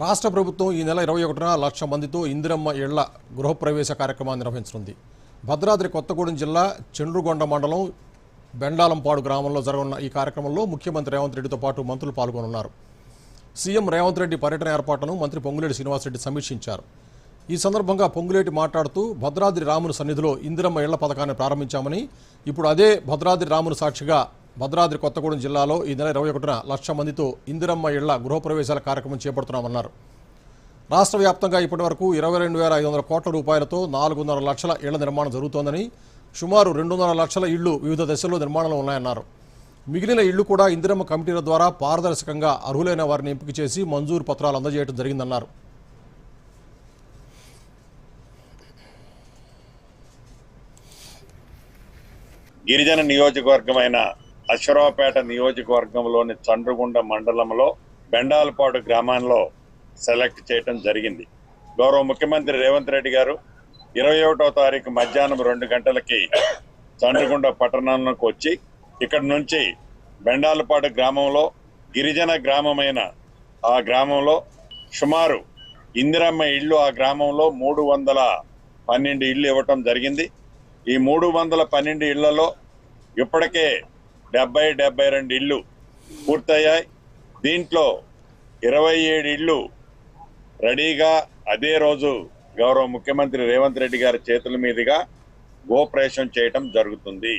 రాష్ట్ర ప్రభుత్వం ఈ నెల ఇరవై ఒకటిన లక్ష మందితో ఇందిరమ్మ ఇళ్ళ గృహప్రవేశ కార్యక్రమాన్ని నిర్వహించనుంది. భద్రాద్రి కొత్తగూడెం జిల్లా చెండ్రుగొండ మండలం బెండాలంపాడు గ్రామంలో జరగనున్న ఈ కార్యక్రమంలో ముఖ్యమంత్రి రేవంత్ రెడ్డితో పాటు మంత్రులు పాల్గొనున్నారు సీఎం రేవంత్ రెడ్డి పర్యటన ఏర్పాట్లను మంత్రి పొంగులేటి శ్రీనివాసరెడ్డి సమీక్షించారు. ఈ సందర్భంగా పొంగులేటి మాట్లాడుతూ భద్రాద్రి రాముని సన్నిధిలో ఇందిరమ్మ ఇళ్ళ పథకాన్ని ప్రారంభించామని ఇప్పుడు అదే భద్రాద్రి రాముని సాక్షిగా భద్రాద్రి కొత్తగూడెం జిల్లాలో ఈ నెల ఇరవై ఒకటిన లక్ష మందితో ఇందిరమ్మ ఇళ్ళ గృహప్రవేశాల కార్యక్రమం చేపడుతున్నామన్నారు. రాష్ట్ర వ్యాప్తంగా ఇప్పటివరకు ఇరవై రెండు వేల ఐదు వందల కోట్ల రూపాయలతో నాలుగున్నర లక్షల ఇళ్ళ నిర్మాణం జరుగుతోందని సుమారు రెండున్నర లక్షల ఇళ్ళు వివిధ దశల్లో నిర్మాణంలో ఉన్నాయన్నారు. మిగిలిన ఇళ్ళు కూడా ఇందిరమ్మ కమిటీల ద్వారా పారదర్శకంగా అర్హులైన వారిని ఎంపిక చేసి మంజూరు పత్రాలు అందజేయడం జరిగిందన్నారు. గిరిజన నియోజకవర్గమైన అశ్వరావుపేట నియోజకవర్గంలోని చండ్రుగుండ మండలంలో బెండాలపాడు గ్రామంలో సెలెక్ట్ చేయటం జరిగింది. గౌరవ ముఖ్యమంత్రి రేవంత్ రెడ్డి గారు ఇరవై ఒకటో తారీఖు మధ్యాహ్నం రెండు గంటలకి చండ్రుగుండ పట్టణంలోకి వచ్చి ఇక్కడ నుంచి బెండాలపాడు గ్రామంలో గిరిజన గ్రామమైన ఆ గ్రామంలో సుమారు ఇందిరమ్మ ఇళ్ళు ఆ గ్రామంలో మూడు వందల పన్నెండు ఇళ్ళు ఇవ్వటం జరిగింది. ఈ మూడు వందల పన్నెండు ఇళ్ళలో ఇప్పటికే డెబ్బై డెబ్బై రెండు ఇళ్ళు పూర్తయ్యాయి. దీంట్లో ఇరవై ఏడు ఇళ్ళు రెడీగా అదే రోజు గౌరవ ముఖ్యమంత్రి రేవంత్ రెడ్డి గారి చేతుల మీదుగా గోప్రవేశం చేయటం జరుగుతుంది.